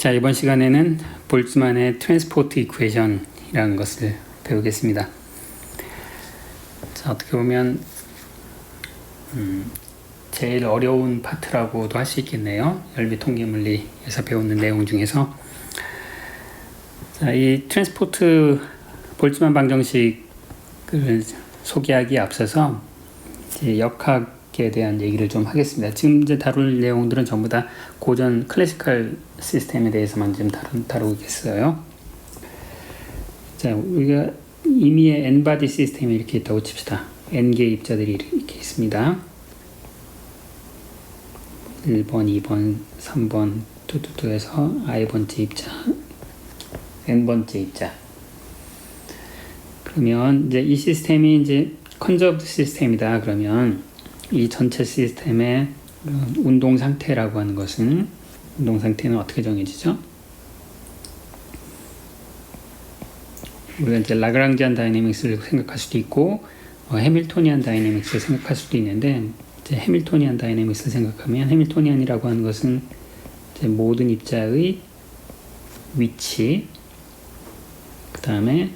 자, 이번 시간에는 볼츠만의 트랜스포트 이퀘이션이라는 것을 배우겠습니다. 자, 어떻게 보면 음, 제일 어려운 파트라고도 할 수 있겠네요. 열비 통계 물리에서 배우는 내용 중에서 자, 이 트랜스포트 볼츠만 방정식을 소개하기에 앞서서 역학 에 대한 얘기를 좀 하겠습니다. 지금 이제 다룰 내용들은 전부 다 고전 클래시컬 시스템에 대해서만 좀 다루, 다루겠어요. 자, 우리가 이미의 n바디 시스템이 이렇게 있다고 칩시다. n개의 입자들이 이렇게 있습니다. 1번, 2번, 3번, 뚜뚜뚜해서 i번째 입자, n번째 입자. 그러면 이제 이 시스템이 이제 컨저브드 시스템이다. 그러면 이 전체 시스템의 운동 상태라고 하는 것은 운동 상태는 어떻게 정해지죠? 우리가 이제 라그랑지안 다이내믹스를 생각할 수도 있고 어, 해밀토니안 다이내믹스를 생각할 수도 있는데 이제 해밀토니안 다이내믹스를 생각하면 해밀토니안이라고 하는 것은 모든 입자의 위치 그 다음에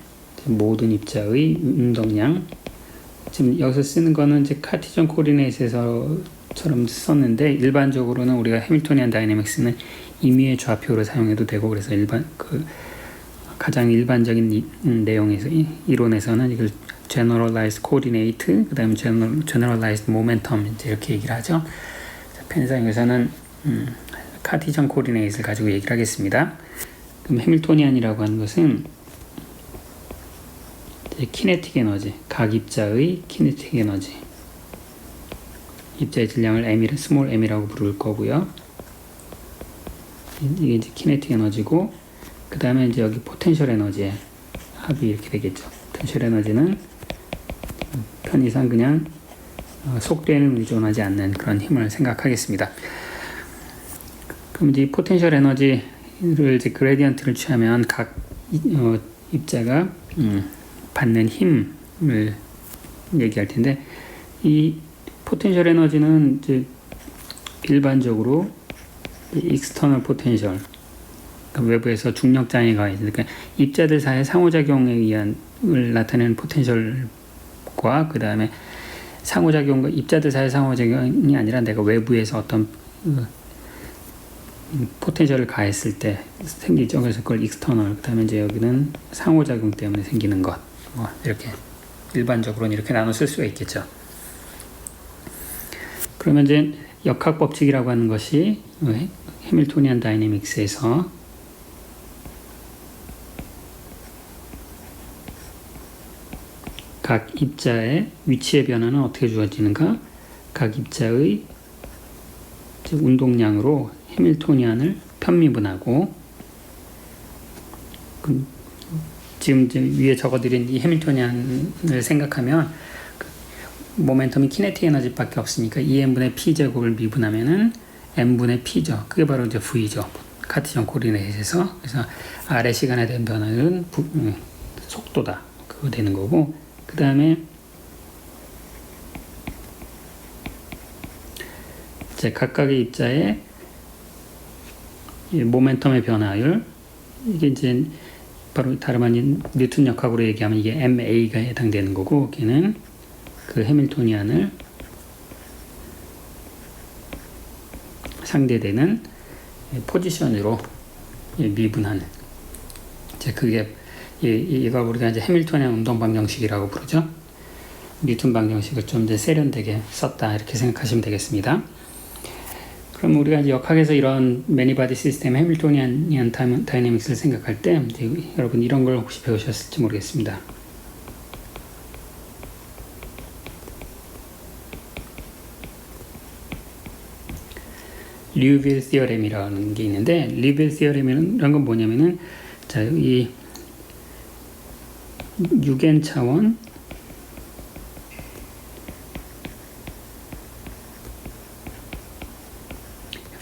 모든 입자의 운동량 지금 여기서 쓰는 거는 이제 카티전 코디네이트에서처럼 썼는데 일반적으로는 우리가 해밀토니안 다이내믹스는 임의의 좌표로 사용해도 되고 그래서 일반 그 가장 일반적인 이, 음, 내용에서 이, 이론에서는 이걸 generalized coordinate 그다음에 general, generalized momentum 이제 이렇게 얘기를 하죠. 펜상에서는 음, 카티전 코디네이트를 가지고 얘기를 하겠습니다. 그럼 해밀토니안이라고 하는 것은 키네틱 에너지, 각 입자의 키네틱 에너지. 입자의 질량을 m이라 스몰 m이라고 부를 거고요. 이게 이제 키네틱 에너지고 그 다음에 이제 여기 포텐셜 에너지의 합이 이렇게 되겠죠. 포텐셜 에너지는 편의상 그냥 어, 속도에는 의존하지 않는 그런 힘을 생각하겠습니다. 그럼 이제 포텐셜 에너지를 이제 그레디언트를 취하면 각 어, 입자가 음, 받는 힘을 얘기할 텐데 이 포텐셜 에너지는 이제 일반적으로 익스터널 포텐셜 그러니까 외부에서 중력 장애가 있으니까 그러니까 입자들 사이의 상호작용에 의한 을 나타내는 포텐셜과 그 다음에 상호작용과 입자들 사이의 상호작용이 아니라 내가 외부에서 어떤 그 포텐셜을 가했을 때 생기죠. 그래서 그걸 익스터널. 그다음에 이제 여기는 상호작용 때문에 생기는 것. 뭐 이렇게 일반적으로는 이렇게 나눠 쓸 수가 있겠죠. 그러면 이제 역학 법칙이라고 하는 것이 해밀토니안 다이내믹스에서 각 입자의 위치의 변화는 어떻게 주어지는가? 각 입자의 운동량으로 해밀토니안을 편미분하고 지금 위에 적어드린 이 해밀토니안을 생각하면 그 모멘텀이 키네틱 에너지밖에 없으니까 2n분의 E p 제곱을 미분하면은 n분의 p죠. 그게 바로 이제 v죠. 카티전 코디네이트에서 그래서 아래 시간에 대한 변화는 부, 음, 속도다. 그거 되는 거고 그 다음에 이제 각각의 입자의 모멘텀의 변화율 이게 이제 바로 다름 아닌 뉴턴 역학으로 얘기하면 이게 MA가 해당되는 거고 걔는 그 해밀토니안을 상대되는 포지션으로 미분하는 이제 그게 이걸 우리가 이제 해밀토니안 운동 방정식이라고 부르죠. 뉴턴 방정식을 좀 이제 세련되게 썼다 이렇게 생각하시면 되겠습니다. 그럼 우리가 역학에서 이런 매니바디 시스템 해밀토니안 다이내믹스를 생각할 때 여러분 이런 걸 혹시 배우셨을지 모르겠습니다. 류빌 시어렘이라는 게 있는데 류빌 시어렘이라는 건 뭐냐면은 자이 6n 차원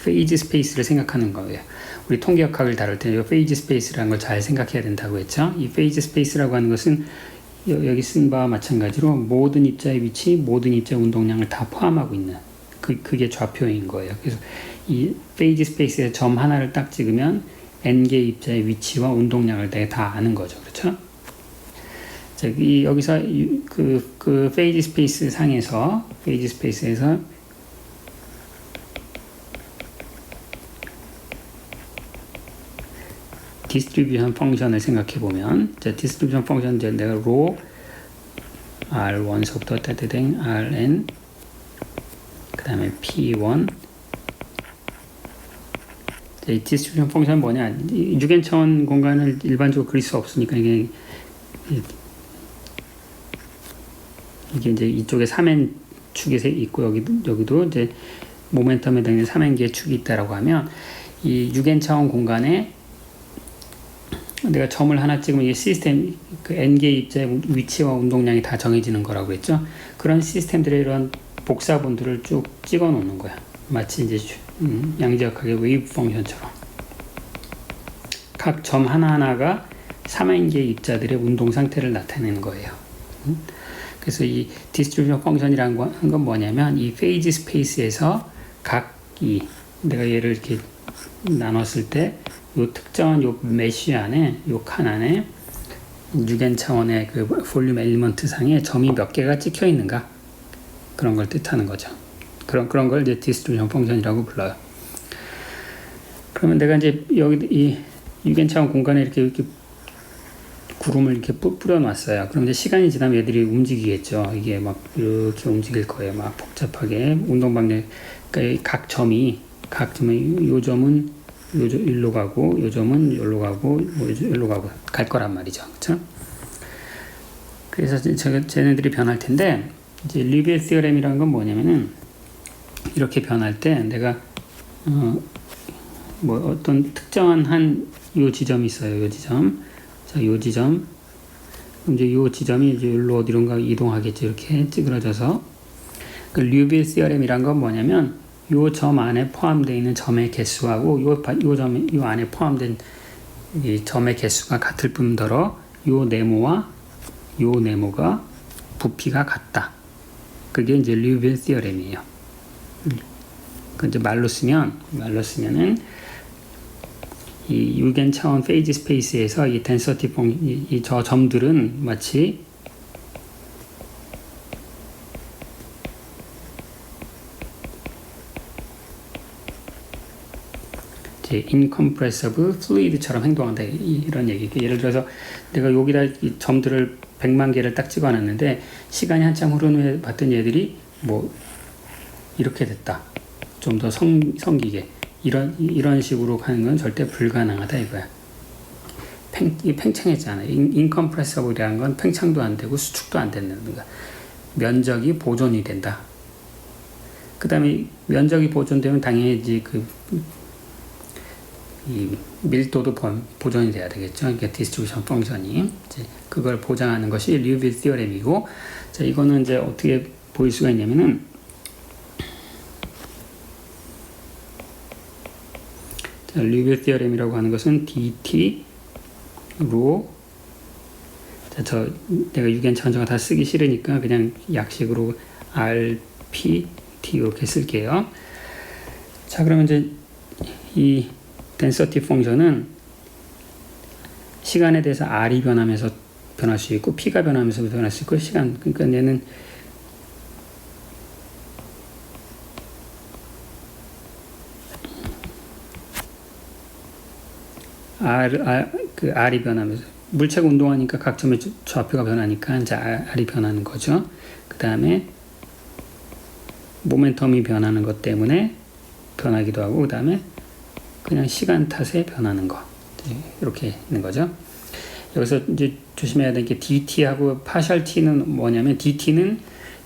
페이지 스페이스를 생각하는 거예요. 우리 통계역학을 다룰 때 이 페이지 스페이스라는 걸 잘 생각해야 된다고 했죠. 이 페이지 스페이스라고 하는 것은 여 기 쓴 바와 마찬가지로 모든 입자의 위치, 모든 입자 운동량을 다 포함하고 있는 그 그게 좌표인 거예요. 그래서 이 페이지 스페이스에 점 하나를 딱 찍으면 n개 입자의 위치와 운동량을 다 아는 거죠. 그렇죠? 자, 이 여기서 이- 그, 그 페이지 스페이스 상에서 페이지 스페이스에서 디스트리뷰션 펑션을 생각해 보면 자, 디스트리뷰션 펑션 이제 내가 로 R1서부터 따뜻행 RN 그 다음에 P1 자, 이 디스트리뷰션 펑션 뭐냐? 이 유견차원 공간을 일반적으로 그릴 수 없으니까 이게 이- 이게 이제 이쪽에 3n 축이 세- 있고 여기도 여기도 이제 모멘텀에 해당되는 3n개의 축이 있다라고 하면 이 유견차원 공간에 내가 점을 하나 찍으면 이게 시스템 그 n개 입자의 위치와 운동량이 다 정해지는 거라고 했죠. 그런 시스템들의 이런 복사본들을 쭉 찍어 놓는 거야. 마치 이제 주- 음, 양지역학의 웨이브 펑션처럼 각 점 하나하나가 3n개 입자들의 운동 상태를 나타내는 거예요. 음? 그래서 이 디스트리뷰션 펑션이라는 건, 건 뭐냐면 이 페이지 스페이스에서 각 이 내가 얘를 이렇게 나눴을 때요 특정한 요 메쉬 안에 요 칸 안에 유겐 차원의 그 볼륨 엘리먼트 상에 점이 몇 개가 찍혀 있는가 그런 걸 뜻하는 거죠. 그런 그런 걸 이제 디스트리뷰션 펑션이라고 불러요. 그러면 내가 이제 여기 이 유겐 차원 공간에 이렇게 이렇게 구름을 이렇게 뿌- 뿌려놨어요. 그럼 이제 시간이 지나면 얘들이 움직이겠죠. 이게 막 이렇게 움직일 거예요. 막 복잡하게 운동 방향 그러니까 이각 점이 각 점이 요 점은 요 점- 일로 가고 요 점은 여기로 가고 뭐 여기로 가고 갈 거란 말이죠. 그렇죠? 그래서 저- 쟤네들이 변할 텐데 이제 리비의 시어렘이라는 건 뭐냐면은 이렇게 변할 때 내가 어, 뭐 어떤 특정한 한 요 지점이 있어요. 요 지점. 자, 요 지점. 이제 요 지점이 이제 여기로 어디론가 이동하겠죠. 이렇게 찌그러져서. 그 류빌 시어렘이란 건 뭐냐면 요 점 안에 포함되어 있는 점의 개수하고 요, 바- 요 점에 요 안에 포함된 이 점의 개수가 같을 뿐더러 요 네모와 요 네모가 부피가 같다. 그게 이제 류빌 시어렘이에요. 음. 그 이제 말로 쓰면 말로 쓰면은 이 유겐 차원 페이지 스페이스에서 이 덴서티 펑 이저 점들은 마치 이제 incompressible fluid처럼 행동한다 이- 이런 얘기. 예를 들어서 내가 여기다 이 점들을 100만 개를 딱 찍어 놨는데 시간이 한참 흐른 후에 봤더니 얘들이 뭐 이렇게 됐다. 좀 더 성기게 이런 이런 식으로 하는 건 절대 불가능하다 이거야. 팽, 이 팽창했잖아. 인, incompressible이라는 건 팽창도 안 되고 수축도 안 되는 거야. 면적이 보존이 된다. 그 다음에 면적이 보존되면 당연히 그 이 밀도도 보- 보존이 돼야 되겠죠. 그러니까 디스트리뷰션 펑션이 이제 그걸 보장하는 것이 류빌 티어렘이고, 자 이거는 이제 어떻게 보일 수가 있냐면은 자, 류빌 티어렘이라고 하는 것은 dt 로 자, 저 내가 유견 천정가 다 쓰기 싫으니까 그냥 약식으로 rp t 이렇게 쓸게요. 자, 그러면 이제 이 density 펑션은 시간에 대해서 r이 변하면서 변할 수 있고 p가 변하면서 변할 수 있고 시간 그러니까 얘는 R, R, 그 R이 변하면서 물체가 운동하니까 각 점의 좌- 좌표가 변하니까 이제 R이 변하는 거죠. 그 다음에 모멘텀이 변하는 것 때문에 변하기도 하고 그 다음에 그냥 시간 탓에 변하는 거 네, 이렇게 있는 거죠. 여기서 이제 조심해야 될 게 DT하고 파셜 T는 뭐냐면 DT는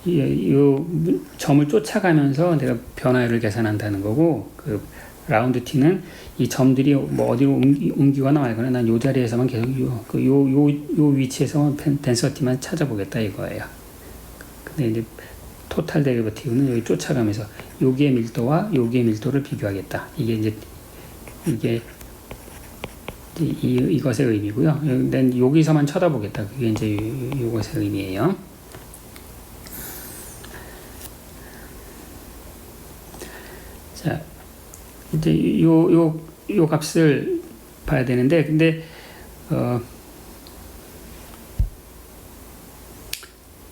이, 이 점을 쫓아가면서 내가 변화율을 계산한다는 거고 그 라운드 T는 이 점들이 뭐 어디로 옮기, 옮기 거나 말거나 난 요 자리에서만 계속 요, 그 요, 요, 요 위치에서만 덴서티만 찾아보겠다 이거예요. 근데 이제 토탈 데리버티브는 여기 쫓아가면서 여기의 밀도와 여기의 밀도를 비교하겠다. 이게 이제 이게 이, 이, 이것의 의미고요. 난 여기서만 쳐다보겠다. 그게 이제 요- 요것의 의미예요. 자, 이제 요, 요, 요 값을 봐야 되는데 근데 어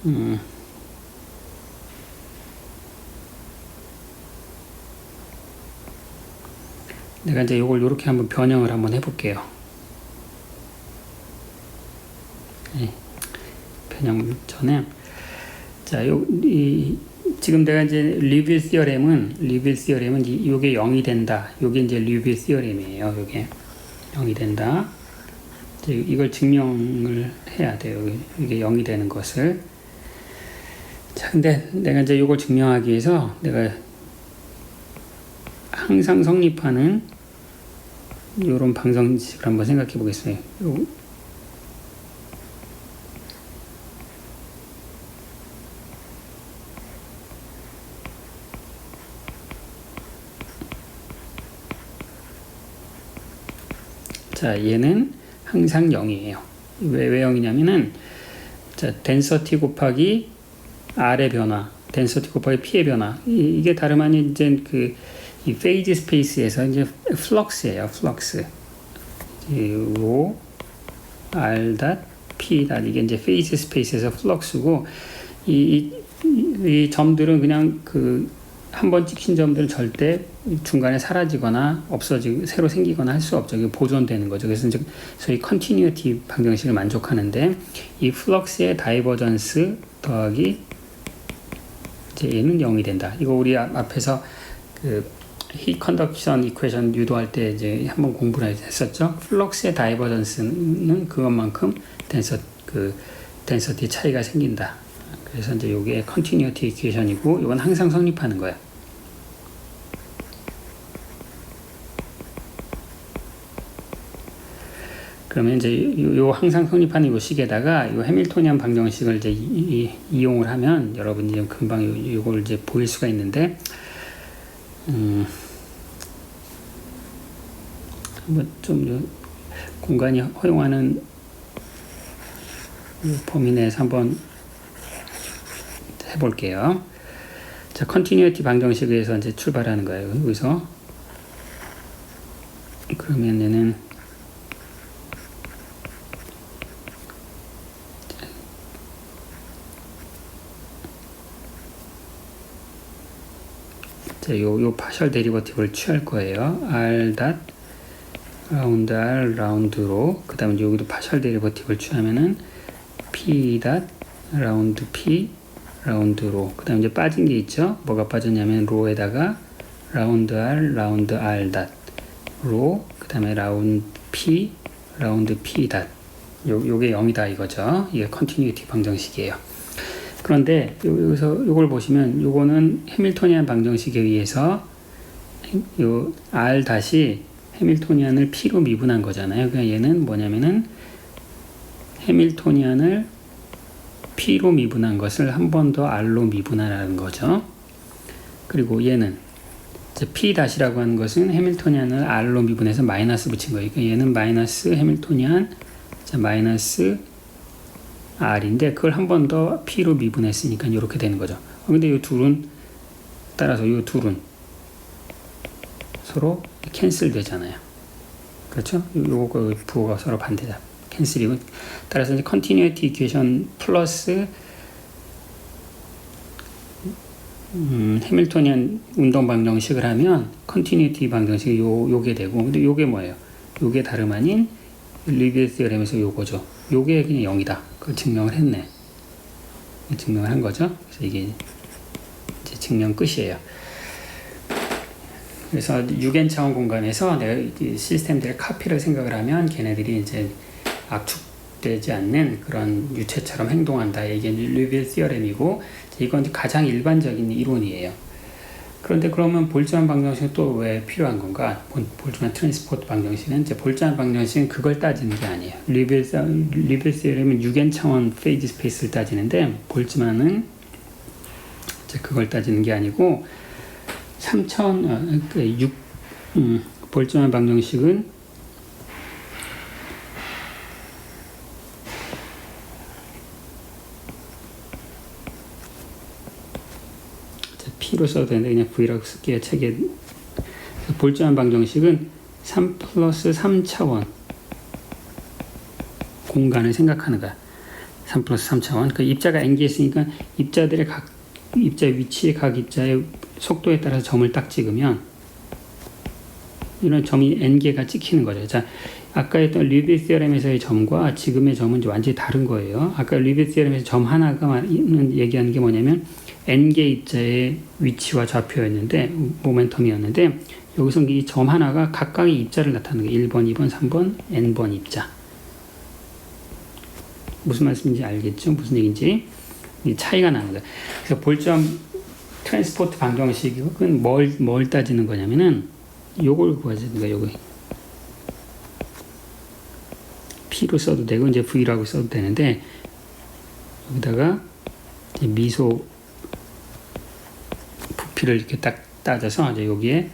음. 내가 이제 이걸 이렇게 한번 변형을 한번 해볼게요. 네. 변형 전에 자, 요, 이, 지금 내가 이제 리뷰 시어렘은 리뷰 시어렘은 이- 요게 0이 된다. 요게 이제 리뷰 시어렘이에요. 요게 0이 된다. 이걸 증명을 해야 돼요. 이게 0이 되는 것을. 자, 근데 내가 이제 요걸 증명하기 위해서 내가 항상 성립하는 요런 방정식을 한번 생각해 보겠습니다. 요, 자, 얘는 항상 0이에요. 왜, 왜 0이냐면은, 자, density 곱하기 R의 변화, density 곱하기 P의 변화. 이, 게 다름 아닌 이제 그, 이 페이지 스페이스에서 이제 플럭스예요, 플럭스. 로, R 닷, P 닷. 이게 이제 페이지 스페이스에서 플럭스고, 이, 이, 이 점들은 그냥 그, 한 번 찍힌 점들은 절대 중간에 사라지거나 없어지고 새로 생기거나 할 수 없죠. 이게 보존되는 거죠. 그래서 이제 소위 컨티뉴티 방정식을 만족하는데 이 플럭스의 다이버전스 더하기 이제 얘는 0이 된다. 이거 우리 앞- 앞에서 그 히트 컨덕션 이퀘션 유도할 때 이제 한번 공부를 했었죠. 플럭스의 다이버전스는 그것만큼 덴서 그 덴서티 차이가 생긴다. 그래서 이제 이게 컨티뉴티 이퀘션이고 이건 항상 성립하는 거야. 그러면 이제 요, 요 항상 성립하는 요 식에다가 요 해밀토니안 방정식을 이제 이, 이, 용을 하면 여러분이 좀 금방 요, 요걸 이제 보일 수가 있는데 음, 뭐좀 요 공간이 허용하는 요 범위 내에서 한번 해볼게요. 자, 컨티뉴티 방정식에서 이제 출발하는 거예요. 여기서 그러면 얘는 자, 요, 요 파셜 데리버티브를 취할 거예요. r 닷 라운드 r 라운드로 그 다음에 여기도 파셜 데리버티브를 취하면은 p 닷 라운드 p 라운드로 그 다음에 이제 빠진 게 있죠. 뭐가 빠졌냐면 로에다가 라운드 r 라운드 r 닷 로 그 다음에 라운드 p 라운드 p 닷 요, 요게 0이다 이거죠. 이게 컨티뉴티 방정식이에요. 그런데 요- 여기서 요걸 보시면 요거는 해밀토니안 방정식에 의해서 요 r 다시 해밀토니안을 p로 미분한 거잖아요. 그러니까 얘는 뭐냐면은 해밀토니안을 p로 미분한 것을 한 번 더 r로 미분하라는 거죠. 그리고 얘는 p 다시라고 하는 것은 해밀토니안을 r로 미분해서 마이너스 붙인 거예요. 그러니까 얘는 마이너스 해밀토니안 자 마이너스 r인데 그걸 한 번 더 p로 미분했으니까 이렇게 되는 거죠. 어, 근데 이 둘은 따라서 이 둘은 서로 캔슬 되잖아요. 그렇죠? 요- 요거 부호가 서로 반대다. 캔슬이고 따라서 이제 컨티뉴티 이퀘이션 플러스 음, 해밀토니안 운동 방정식을 하면 컨티뉴티 방정식이 요 요게 되고 근데 요게 뭐예요? 요게 다름 아닌 리비에 시어렘에서 요거죠. 요게 그냥 0이다. 그걸 증명을 했네. 증명을 한 거죠. 그래서 이게 이제 증명 끝이에요. 그래서 6엔 차원 공간에서 이 시스템들의 카피를 생각을 하면 걔네들이 이제 압축되지 않는 그런 유체처럼 행동한다. 이게 리빌 시어렘이고 이건 가장 일반적인 이론이에요. 그런데 그러면 볼트만 방정식은 또 왜 필요한 건가? 볼- 볼트만 트랜스포트 방정식은 이제 볼트만 방정식은 그걸 따지는 게 아니에요. 리빌 시어렘은 6엔 차원 페이지 스페이스를 따지는데 볼트만은 이제 그걸 따지는 게 아니고 3천 어, 그 6, 음, 볼트만 방정식은 P로 써도 되는데 그냥 V라고 쓸게요. 책에 볼트만 방정식은 3 플러스 3차원 공간을 생각하는 거야. 3 플러스 3차원. 그 입자가 n개 있으니까 입자들의 각 입자 위치의 각 입자의 속도에 따라서 점을 딱 찍으면 이런 점이 n개가 찍히는 거죠. 자, 아까 했던 리비스 디어렘에서의 점과 지금의 점은 완전히 다른 거예요. 아까 리비스 디어렘에서 점 하나가 말- 얘기하는 게 뭐냐면 n개 입자의 위치와 좌표였는데 모멘텀이었는데 여기서 이 점 하나가 각각의 입자를 나타내는 거예요. 1번, 2번, 3번, n번 입자. 무슨 말씀인지 알겠죠? 무슨 얘기인지 이 차이가 나는 거예요. 그래서 볼점 트랜스포트 방정식은 뭘, 뭘 따지는 거냐면은 요걸 구하자는 거예요. 요거 P로 써도 되고 이제 V라고 써도 되는데 여기다가 미소 부피를 이렇게 딱 따져서 이제 여기에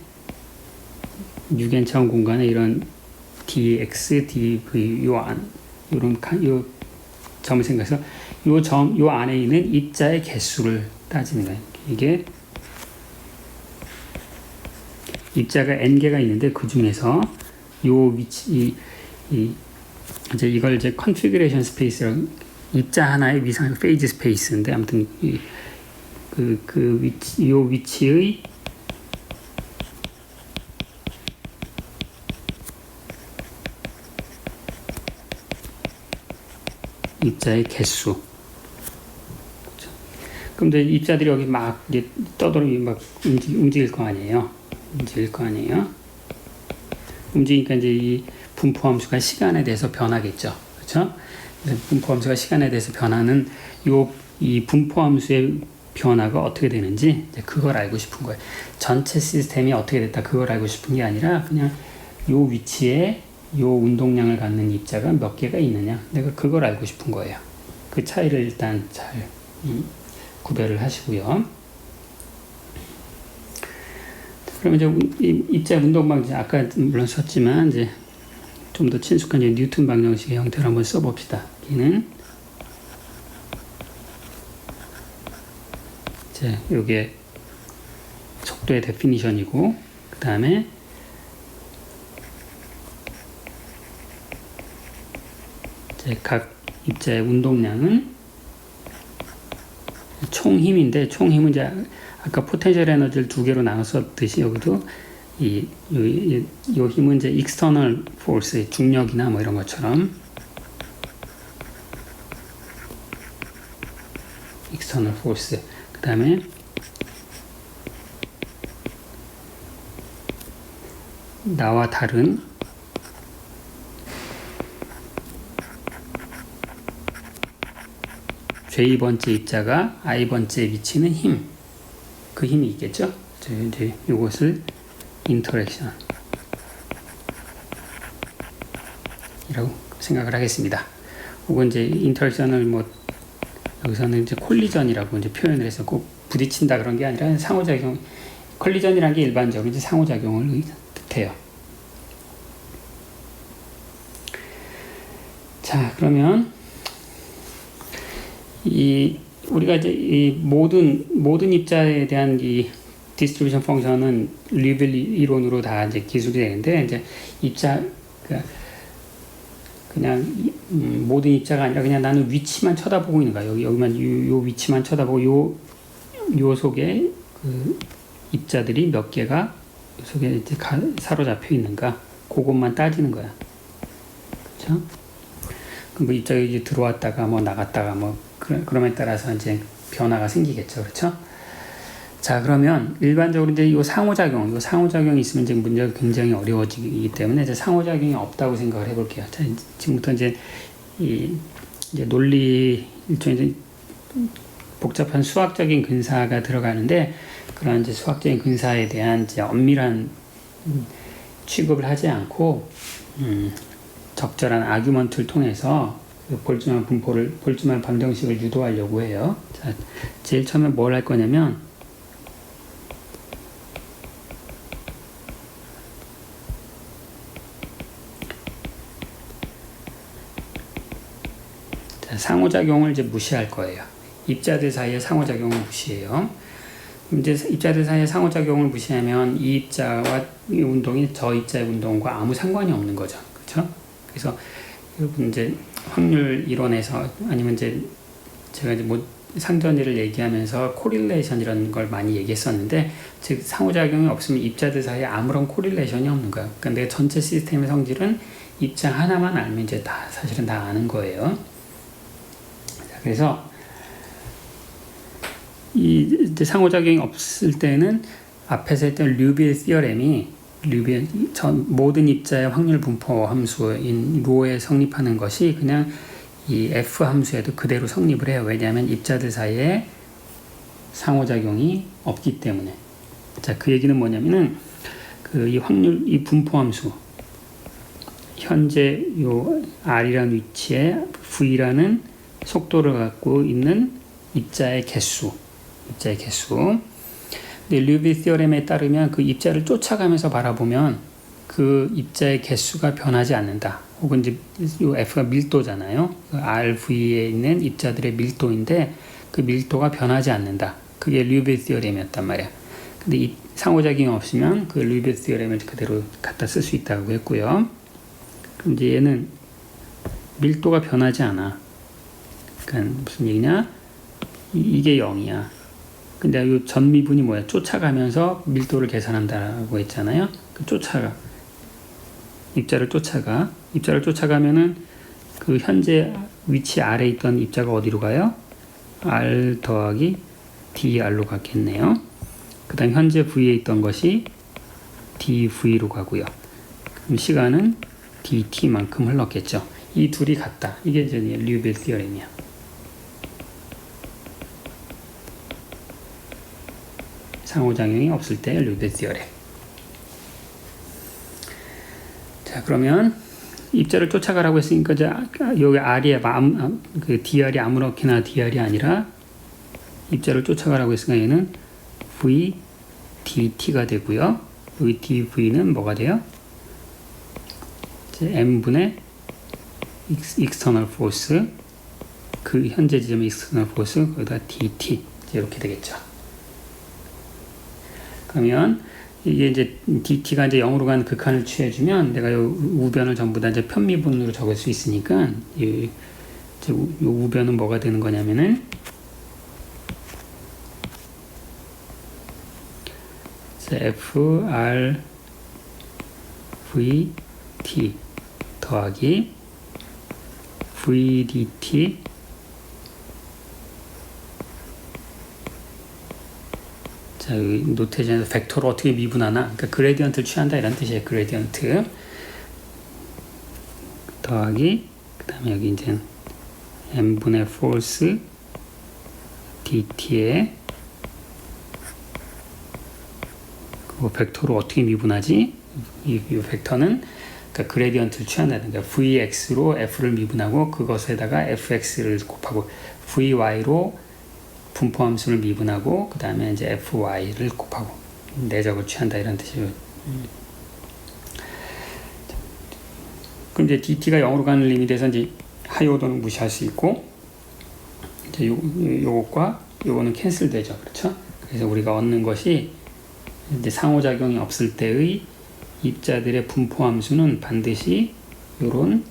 유견차원 공간에 이런 dx, dv 요안 요런 칸- 요 점을 생각해서 요 점, 요 안에 있는 입자의 개수를 따지는 거예요. 이게 입자가 n 개가 있는데 그 중에서 요 위치 이, 이 이제 이걸 이제 컨피그레이션 스페이스라고 입자 하나의 위상 페이지 스페이스인데 아무튼 그그 그 위치 요 위치의 입자의 개수. 그럼 이제 입자들이 여기 막 떠돌이 막 움직, 움직일 거 아니에요. 움직일 거 아니에요. 움직이니까 이제 이 분포 함수가 시간에 대해서 변하겠죠. 그렇죠? 그래서 분포 함수가 시간에 대해서 변하는 요 이 분포 함수의 변화가 어떻게 되는지 그걸 알고 싶은 거예요. 전체 시스템이 어떻게 됐다 그걸 알고 싶은 게 아니라 그냥 요 위치에 요 운동량을 갖는 입자가 몇 개가 있느냐 내가 그걸 알고 싶은 거예요. 그 차이를 일단 잘 음, 구별을 하시고요. 그럼 이제 입자 운동 방정 아까 물론 썼지만 이제 좀 더 친숙한 이제 뉴턴 방정식의 형태로 한번 써봅시다. 여기는 이제 요게 속도의 데피니션이고 그 다음에 이제 각 입자의 운동량은 총 힘인데 총 힘은 이제 아까 포텐셜 에너지를 두 개로 나눴었듯이 여기도 이, 요, 이- 요 힘은 이제 external force, 중력이나 뭐 이런 것처럼 external force. 그 다음에 나와 다른 J번째 입자가 I번째 위치는 힘. 그 힘이 있겠죠? 저 이제 이것을 인터랙션 이라고 생각을 하겠습니다. 혹은 이제 인터랙션을 뭐 여기서는 이제 콜리전이라고 이제 표현을 해서 꼭 부딪힌다 그런 게 아니라 상호작용 콜리전이라는 게 일반적으로 이제 상호작용을 뜻해요. 자, 그러면 이 우리가 이제 이 모든 모든 입자에 대한 이 디스트리뷰션 펑션은 리벨 이론으로 다 이제 기술이 되는데 이제 입자 그 그냥 이- 음, 모든 입자가 아니라 그냥 나는 위치만 쳐다보고 있는 거야. 여기 여기만 요, 요 위치만 쳐다보고 요 요 속에 그 입자들이 몇 개가 요 속에 이제 가, 사로잡혀 있는가 그것만 따지는 거야. 그렇죠? 그럼 뭐 입자가 이제 들어왔다가 뭐 나갔다가 뭐 그, 그럼에 따라서 이제 변화가 생기겠죠. 그렇죠? 자, 그러면 일반적으로 이제 이 상호작용, 이 상호작용이 있으면 이제 문제가 굉장히 어려워지기 때문에 이제 상호작용이 없다고 생각을 해볼게요. 자, 지금부터 이제 이 이제 논리 일종의 복잡한 수학적인 근사가 들어가는데 그런 이제 수학적인 근사에 대한 이제 엄밀한 음, 취급을 하지 않고 음, 적절한 아규먼트를 통해서 그 볼즈만 분포를 볼즈만 방정식을 유도하려고 해요. 자, 제일 처음에 뭘 할 거냐면 자, 상호작용을 이제 무시할 거예요. 입자들 사이의 상호작용을 무시해요. 이제 입자들 사이의 상호작용을 무시하면 이 입자와 이 운동이 저 입자의 운동과 아무 상관이 없는 거죠. 그렇죠? 그래서 여러분 이제 확률 이론에서 아니면 이제 제가 이제 뭐 상전이를 얘기하면서 코릴레이션이라는 걸 많이 얘기했었는데 즉 상호작용이 없으면 입자들 사이에 아무런 코릴레이션이 없는 거예요. 그러니까 내 전체 시스템의 성질은 입자 하나만 알면 이제 다 사실은 다 아는 거예요. 자, 그래서 이 상호작용이 없을 때는 앞에서 했던 류비의 시어렘이 류비의 전 모든 입자의 확률 분포 함수인 로에 성립하는 것이 그냥 이 f 함수에도 그대로 성립을 해요. 왜냐하면 입자들 사이에 상호작용이 없기 때문에. 자, 그 얘기는 뭐냐면은 그 이 확률 이 분포 함수 현재 요 r이라는 위치에 v라는 속도를 갖고 있는 입자의 개수, 입자의 개수. 근데 류비 시어렘에 따르면 그 입자를 쫓아가면서 바라보면 그 입자의 개수가 변하지 않는다. 혹은 이제 요 F가 밀도잖아요. 그 RV에 있는 입자들의 밀도인데 그 밀도가 변하지 않는다. 그게 류베 시어렘이었단 말이야. 근데 이 상호작용이 없으면 그 류베 시어렘을 그대로 갖다 쓸 수 있다고 했고요. 그럼 이제 얘는 밀도가 변하지 않아. 그러니까 무슨 얘기냐? 이- 이게 0이야. 근데 이 전미분이 뭐야? 쫓아가면서 밀도를 계산한다고 했잖아요. 그 쫓아가. 입자를 쫓아가. 입자를 쫓아가면은 그 현재 위치 아래 있던 입자가 어디로 가요? R 더하기 DR로 갔겠네요. 그 다음 현재 V에 있던 것이 DV로 가고요. 그럼 시간은 DT만큼 흘렀겠죠. 이 둘이 같다. 이게 이제 류벨 티어렘이야. 상호작용이 없을 때 류벨 티어렘. 자 그러면 입자를 쫓아가라고 했으니까 아까 여기 R이 아, 그 DR이 아무렇게나 DR이 아니라 입자를 쫓아가라고 했으니까 얘는 V DT가 되고요. 여기 DV는 뭐가 돼요? M분의 Ex- external force 그 현재 지점의 external force 거기다 DT 이렇게 되겠죠. 그러면 이게 이제 dt가 이제 0으로 가는 극한을 취해주면 내가 요 우변을 전부 다 이제 편미분으로 적을 수 있으니까 이요 우변은 뭐가 되는 거냐면은 f r v t 더하기 v dt 노테이션에서 벡터를 어떻게 미분하나? 그러니까 그레디언트를 취한다 이런 뜻이에요. 그레디언트 더하기 그다음에 여기 이제 m분의 force dt에 그 벡터를 어떻게 미분하지? 이, 이 벡터는 그러니까 그레디언트를 취한다는 거야. vx로 f를 미분하고 그것에다가 fx를 곱하고 vy로 분포 함수를 미분하고 그 다음에 이제 fy를 곱하고 내적을 취한다 이런 뜻이에요. 음. 그럼 이제 dt가 0으로 가는 리밋에서 이제 하이오더는 무시할 수 있고 이제 요 요것과 요거는 캔슬되죠. 그렇죠? 그래서 우리가 얻는 것이 이제 상호작용이 없을 때의 입자들의 분포 함수는 반드시 요런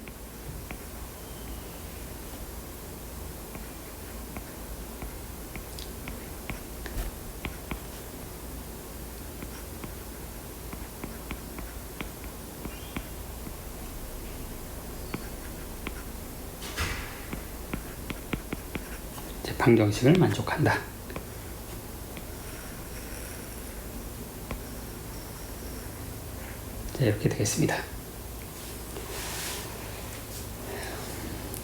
방정식을 만족한다. 자, 이렇게 되겠습니다.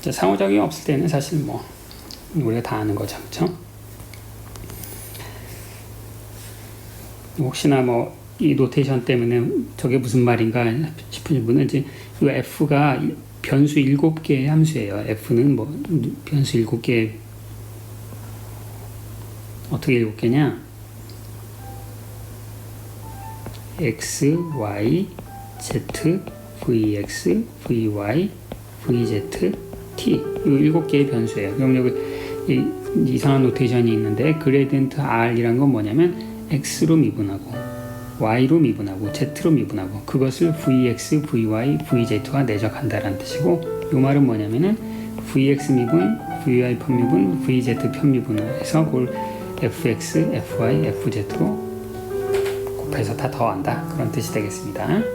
자, 상호작용이 없을 때는 사실 뭐 우리가 다 아는 거죠, 그렇죠? 혹시나 뭐 이 노테이션 때문에 저게 무슨 말인가 싶으신 분은 이제 이 f가 변수 7개의 함수예요. f는 뭐 변수 7개 어떻게 7개냐? x, y, z, vx, vy, vz, t 이 일곱 개의 변수예요. 그럼 여기 이, 이상한 노테이션이 있는데 그레디언트 R이란 건 뭐냐면 X로 미분하고 Y로 미분하고 Z로 미분하고 그것을 VX, VY, VZ와 내적한다라는 뜻이고 이 말은 뭐냐면은 VX 미분, VY 편미분, VZ 편미분해서 그걸 FX, FY, FZ로 곱해서 다 더한다 그런 뜻이 되겠습니다.